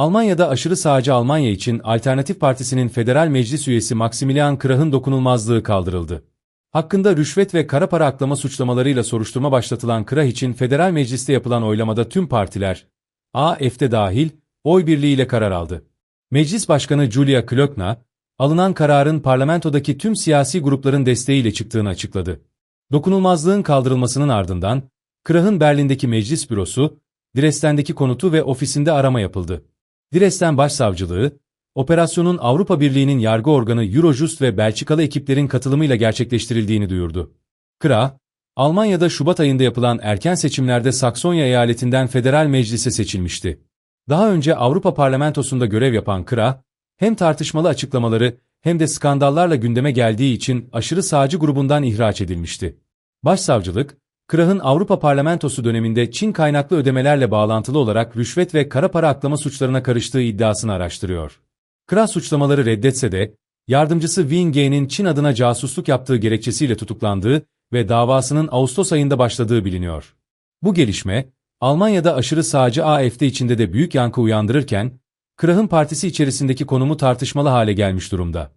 Almanya'da aşırı sağcı Almanya için Alternatif Partisi'nin federal meclis üyesi Maximilian Krah'ın dokunulmazlığı kaldırıldı. Hakkında rüşvet ve kara para aklama suçlamalarıyla soruşturma başlatılan Krah için federal mecliste yapılan oylamada tüm partiler, AF'de dahil, oy birliğiyle karar aldı. Meclis Başkanı Julia Klöckner, alınan kararın parlamentodaki tüm siyasi grupların desteğiyle çıktığını açıkladı. Dokunulmazlığın kaldırılmasının ardından, Krah'ın Berlin'deki meclis bürosu, Dresden'deki konutu ve ofisinde arama yapıldı. Dresden Başsavcılığı, operasyonun Avrupa Birliği'nin yargı organı Eurojust ve Belçikalı ekiplerin katılımıyla gerçekleştirildiğini duyurdu. Krah, Almanya'da Şubat ayında yapılan erken seçimlerde Saksonya eyaletinden federal meclise seçilmişti. Daha önce Avrupa Parlamentosu'nda görev yapan Krah, hem tartışmalı açıklamaları hem de skandallarla gündeme geldiği için aşırı sağcı grubundan ihraç edilmişti. Başsavcılık, Krah'ın Avrupa Parlamentosu döneminde Çin kaynaklı ödemelerle bağlantılı olarak rüşvet ve kara para aklama suçlarına karıştığı iddiasını araştırıyor. Krah suçlamaları reddetse de, yardımcısı Wing Ge'nin Çin adına casusluk yaptığı gerekçesiyle tutuklandığı ve davasının Ağustos ayında başladığı biliniyor. Bu gelişme, Almanya'da aşırı sağcı AFD içinde de büyük yankı uyandırırken, Krah'ın partisi içerisindeki konumu tartışmalı hale gelmiş durumda.